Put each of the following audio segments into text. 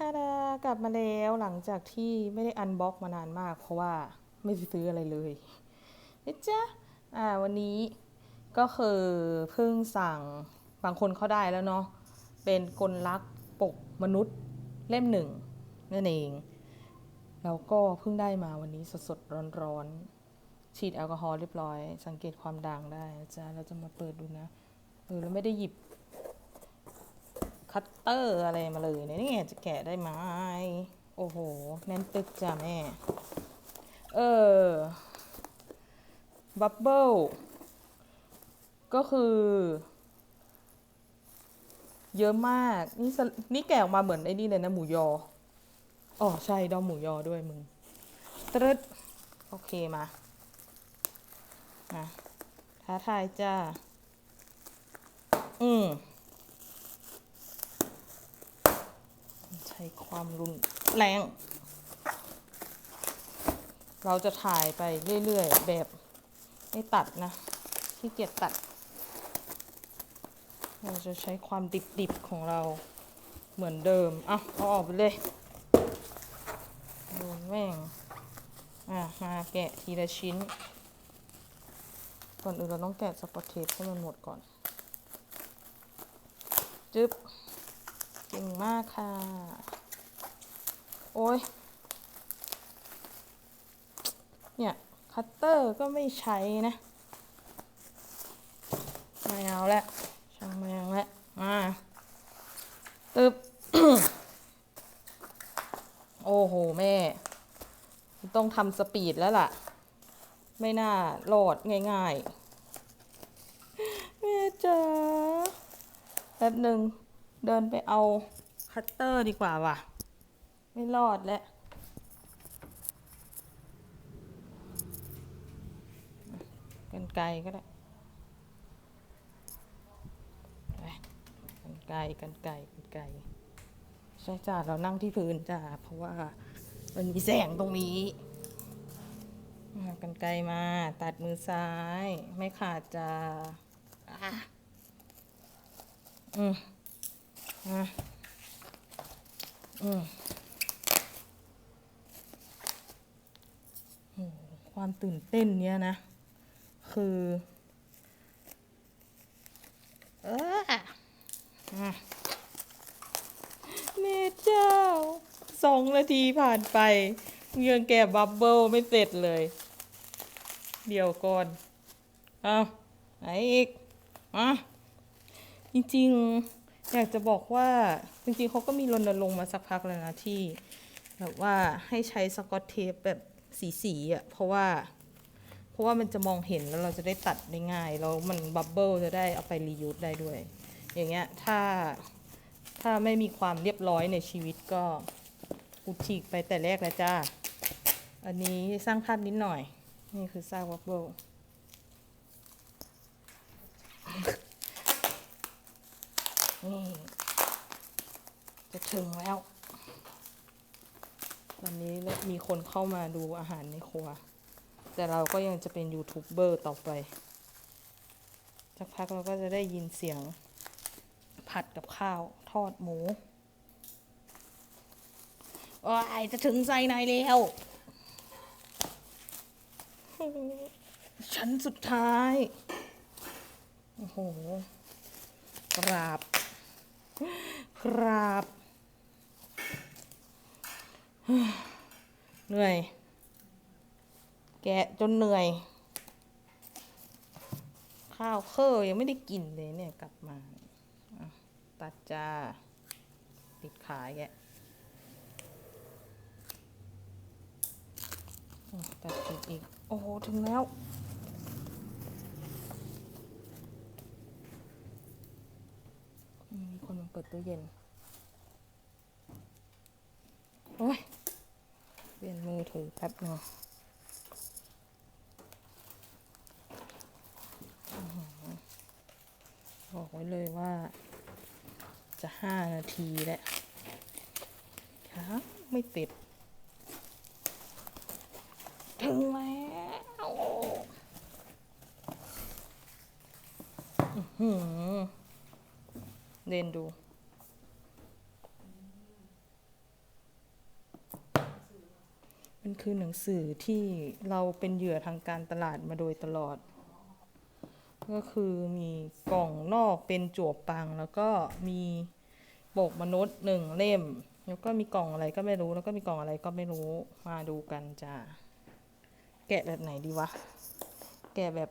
ทาดากลับมาแล้วหลังจากที่ไม่ได้อันบ็อกมานานมาก เพราะว่าไม่ได้ซื้ออะไรเลยนะจ๊ะอ่าวันนี้ก็คือเพิ่งสั่งบางคนเขาได้แล้วเนาะเป็นกลลักษ์ปกมนุษย์เล่มหนึ่งนั่นเอง แล้วก็เพิ่งได้มาวันนี้สดๆร้อนๆฉีดแอลกอฮอล์เรียบร้อย สังเกตความด่างได้นะจ๊ะเราจะมาเปิดดูนะเออแล้วไม่ได้หยิบ คัตเตอร์อะไรมาเลยเนี่ยนี่จะแกะได้ไหมโอ้โหแน่นตึกจ้ะแม่ เออบับเบิลก็คือ เยอะมาก นี่นี่แกะออกมาเหมือนไอ้นี่เลยนะหมูยออ๋อใช่ดอมหมูยอด้วยมึงตรึดโอเคมามาท้าทายจ้า อืม ใช้ความรุนแรง เราจะถ่ายไปเรื่อยๆ แบบไม่ตัดนะขี้เกียจตัด เราจะใช้ความดิบๆของเราเหมือนเดิมอะเอาออกไปเลยโดนแม่งอะมาแกะทีละชิ้น ก่อนอื่นเราต้องแกะสกอตเทปให้มันหมดก่อน จึ๊บเก่งมากค่ะ โอ้ย เนี่ย คัตเตอร์ก็ไม่ใช้นะ ไม่เอาละช่างแมงละมาตึบ โอ้โห แม่ ต้องทำสปีดแล้วล่ะ ไม่น่าโหลดง่ายๆ แม่จ๋าแป๊บหนึ่งเดินไปเอาคัตเตอร์ดีกว่าว่ะ ไม่รอดแล้ว กันไกลก็ได้ไกันไกลกันไกลกันไกลใช่จ้าเรานั่งที่พื้นจ้าเพราะว่ามันมีแสงตรงนี้กันไกลมา ตัดมือซ้าย ไม่ขาดจ้าอืมอะอืมโห ความตื่นเต้นเนี้ยนะ คือ เอออะแม่เจ้าสองนาทีผ่านไปยังแกะบับเบิลไม่เสร็จเลย เดี๋ยวก่อน เอาไหนอีกอะจริงๆ อยากจะบอกว่าจริงๆเขาก็มีรณรงค์มาสักพักแล้วนะที่ แบบว่าให้ใช้สกอตเทปแบบ สีๆอะเพราะว่า เพราะว่ามันจะมองเห็นแล้วเราจะได้ตัดได้ง่ายแล้วมันบับเบิลจะได้เอาไปรียูสได้ด้วย อย่างเงี้ยถ้าถ้าไม่มีความเรียบร้อยในชีวิตก็กูฉีกไปแต่แรกแล้วจ้า อันนี้สร้างภาพนิดหน่อย นี่คือสร้างบับเบิลนี่จะถึงแล้ว วันนี้มีคนเข้ามาดูอาหารในครัว แต่เราก็ยังจะเป็นยูทูบเบอร์ต่อไปสักพักเราก็จะได้ยินเสียงผัดกับข้าวทอดหมูโอ้ยจะถึงไซในแล้ว ชั้นสุดท้าย โอ้โห กราบ กราบ เหนื่อย แกะจนเหนื่อย ข้าวเคอยังไม่ได้กินเลยเนี่ยกลับมา ตัดจ้าปิดขายแกะตัดปิดอีก โอ้โห ถึงแล้วมมีคนมาเปิดตู้เย็น โอ้ยเป ลี่ยนมือถือแป๊บหนึงบอกไว้เลยว่า จะห้านาทีแล้วครับไม่ติด ถึงแล้วเล่นดู มัน คือหนังสือที่เราเป็นเหยื่อทางการตลาดมาโดยตลอด ก็คือมีกล่องนอกเป็นจวบปัง แล้วก็มีปกมนุษย์หนึ่งเล่ม แล้วก็มีกล่องอะไรก็ไม่รู้ แล้วก็มีกล่องอะไรก็ไม่รู้มาดูกันจ้าแกะแบบไหนดีวะ แกะแบบ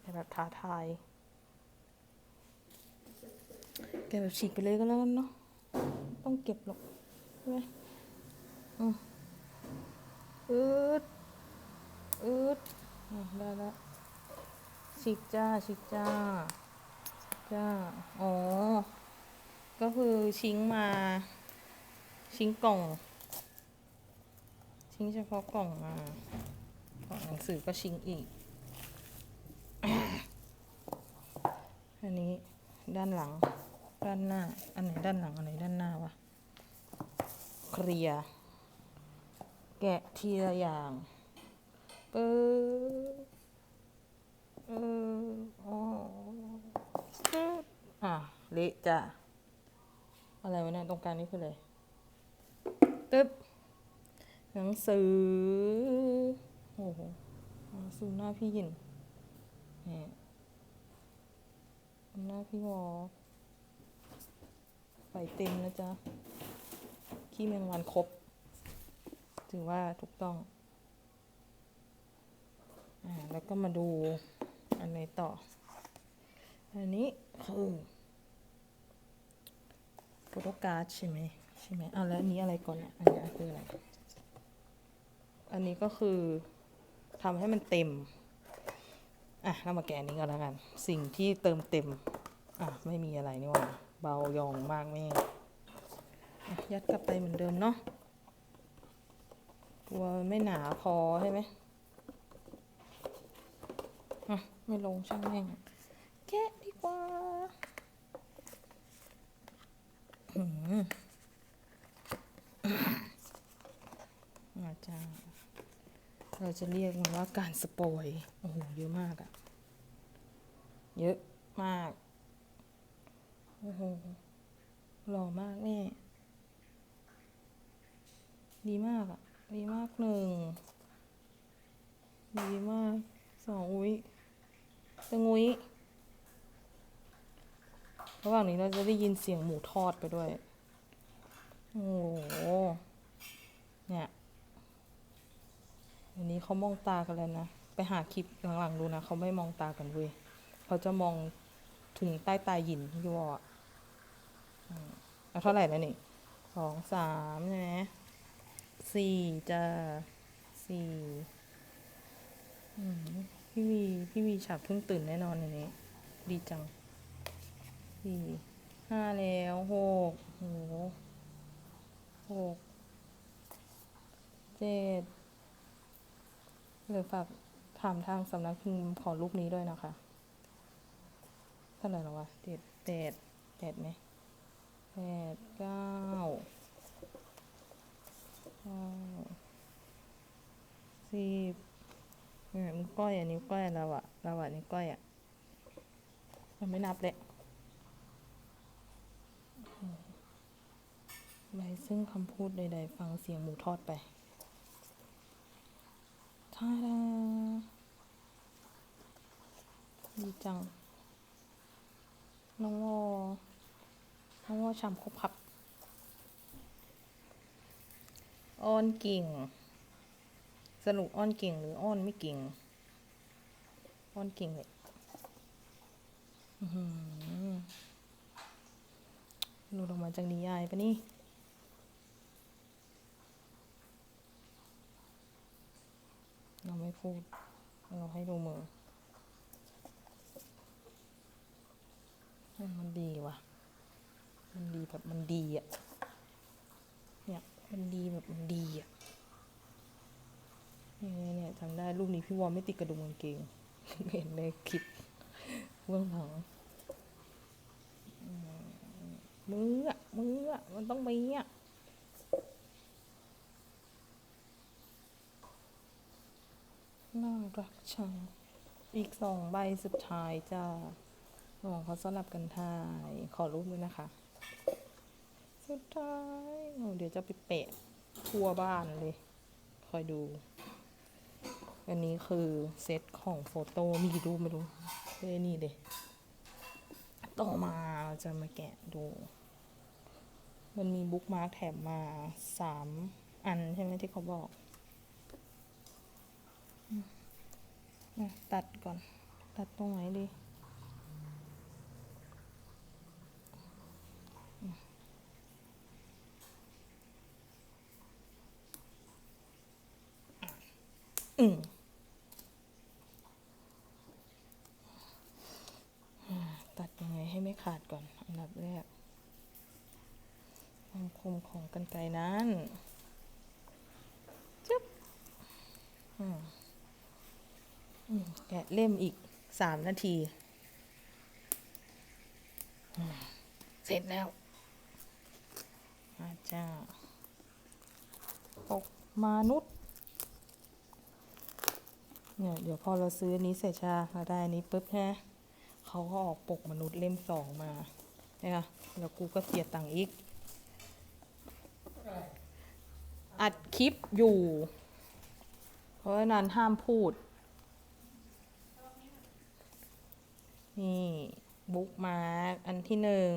แกะแบบท้าทาย แกะแบบฉีกไปเลยก็แล้วกันเนาะ ต้องเก็บหรอกใช่ไหม อืดอืดได้แล้วฉีกจ้าฉีกจ้าจ้า อ๋อ ก็คือชิ้งมา ชิ้งกล่อง ชิ้งเฉพาะกล่องมาของหนังสือก็ชิ้งอีก อันนี้ด้านหลัง ด้านหน้า อันไหนด้านหลัง อันไหนด้านหน้าวะ เคลียร์ แกะทีละอย่างปึ๊บเอออ๋อปึ๊บอะเละจ้ะอะไรวะเนี่ยตรงกลางนี่คืออะไรตึ๊บหนังสือ โอ้โหซูหน้าพี่ยินนี่หน้าพี่วอไปเต็มนะจ๊ะขี้แมงวันครบ ถือว่าถูกต้อง อ่า แล้วก็มาดูอันไหนต่อ อันนี้คือโฟโตการ์ดใช่ไหมใช่ไหมอ่าแล้วอันนี้อะไรก่อนเนี่ยอันนี้คืออะไร อันนี้ก็คือทำให้มันเต็ม อะ เรามาแกะนี้ก่อนแล้วกัน สิ่งที่เติมเต็ม อะ ไม่มีอะไรนี่หว่า เบายองมากแม่ยัดกลับไปเหมือนเดิมเนาะ กลัวไม่หนาพอใช่ไหมอะ ไม่ลงช่างแม่งแกะดีกว่าหืมอาจารย์เราจะเรียกมันว่าการสปอย โอ้โห เยอะมากอะเยอะมาก โอ้โห หล่อมากแน่ดีมากอะ ดีมากหนึ่ง ดีมากสองอุ้ยตะงุ้ยระหว่างนี้เราจะได้ยินเสียงหมูทอดไปด้วย โอ้โห เนี่ยอันนี้เขามองตากันแล้วนะ ไปหาคลิปหลังๆดูนะ เขาไม่มองตากันเว้ยเขาจะมองถึงใต้ตาหยินที่วอะเอาเท่าไหร่แล้วนี่สองสามใช่ไหม สี่จะสี่พี่วีพี่วีฉับเพิ่งตื่นแน่นอนอันนี้ ดีจังสี่ห้าแล้วหกโหหกเจ็ดเหลือฝากถามทางสำนักพิมพ์ขอรูปนี้ด้วยนะคะเท่าไหร่แล้ววะเจ็ดแปดแปดไหมแปดเก้าเก้าสิบเนี่ยนิ้ว ก้อยอะนิ้วก้อยเราอะเราอะนิ้วก้อยอะยังไม่นับเลยไว้ซึ่งคำพูดใด ๆ ฟังเสียงหมูทอดไปท่าดาดีจัง น้องวอน้องวอชำครบครับอ้อนเก่ง สรุปอ้อนเก่งหรืออ้อนไม่เก่ง อ้อนเก่งเลยอื้อหือหลุดออกมาจากนิยายปะนี่เราไม่พูด เราให้ดูมือ มันดีว่ะ มันดีแบบมันดีอะ เนี่ย มันดีแบบมันดีอะ เนี่ยเนี่ยจำได้รูปนี้พี่วอลไม่ติดกระดุมกางเกง เห็นในคลิปเบื้องหลังมืออะมืออะมันต้องมีอะน่ารักชัง อีกสองใบสุดท้ายจ้าลองเขาสลับกันถ่าย ขอรูปด้วยนะคะ สุดท้ายโอ้เดี๋ยวจะไปเปะทั่วบ้านเลย คอยดู อันนี้คือเซตของโฟโต้มีกี่รูปไม่รู้เอ้ยนี่เลยต่อมาเราจะมาแกะดู มันมีบุ๊กมาร์กแถมมาสามอันใช่ไหมที่เขาบอก ตัดก่อน ตัดตรงไหนดีอืมอ่าตัดยังไงให้ไม่ ขาดก่อน อันดับแรก ความคมของกันไกนั้นจึ๊บอือแกะเล่มอีกสามนาที เสร็จแล้ว อาจารย์ปกมนุษย์เนี่ยเดี๋ยวพอเราซื้ออันนี้เสร็จช่ไหมเราได้อนี้ปุ๊บใช่ เขาก็ออกปกมนุษย์เล่มสองมาเนี่ยแล้วกูก็เสียตังค์อีก อัดคลิปอยู่ เพราะฉะนั้นห้ามพูด นี่บุ๊กมาร์กอันที่หนึ่ง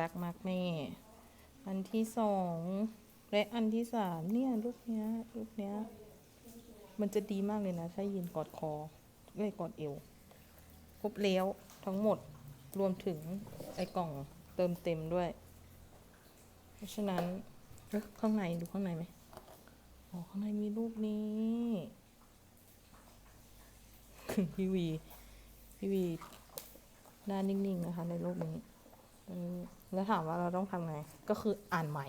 รักมากแม่ อันที่สองและอันที่สามเนี่ยรูปเนี้ยรูปเนี้ย มันจะดีมากเลยนะ ถ้ายืนกอดคอเอ้ยกอดเอว บแล้วทั้งหมดรวมถึงไอ้กล่องเติมเต็มด้วย เพราะฉะนั้นเข้างในดูข้างในไหมอ๋อข้างในมีรูปนี้พี่วีพี่วีหน้านิ่งๆนะคะในรูปนี้แล้วถามว่าเราต้องทำไง ก็คืออ่านใหม่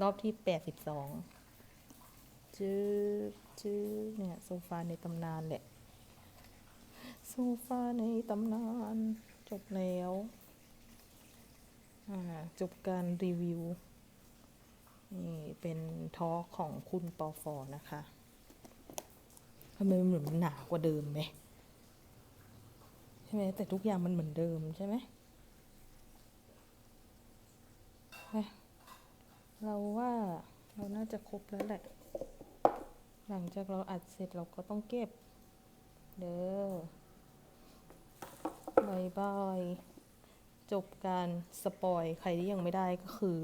รอบที่แปดสิบสองจื้อจื้อเนี่ยโซฟาในตำนานแหละ ซฟาในตำนาน จบแล้ว จบการรีวิว นี่เป็นทอของคุณปอฟอนะคะทำไมมันเหมือนหนากว่าเดิมไหมใช่ไหมแต่ทุกอย่างมันเหมือนเดิมใช่ไหมเราว่าเราน่าจะครบแล้วแหละ หลังจากเราอัดเสร็จเราก็ต้องเก็บ เด้อ บายบาย จบการสปอยใครที่ยังไม่ได้ก็คือ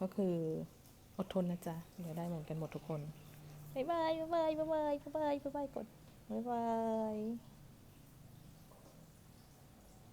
ก็คืออดทนนะจ๊ะ เดี๋ยวได้เหมือนกันหมดทุกคนบายบายบายบายบายบายบายบายกดบายบาย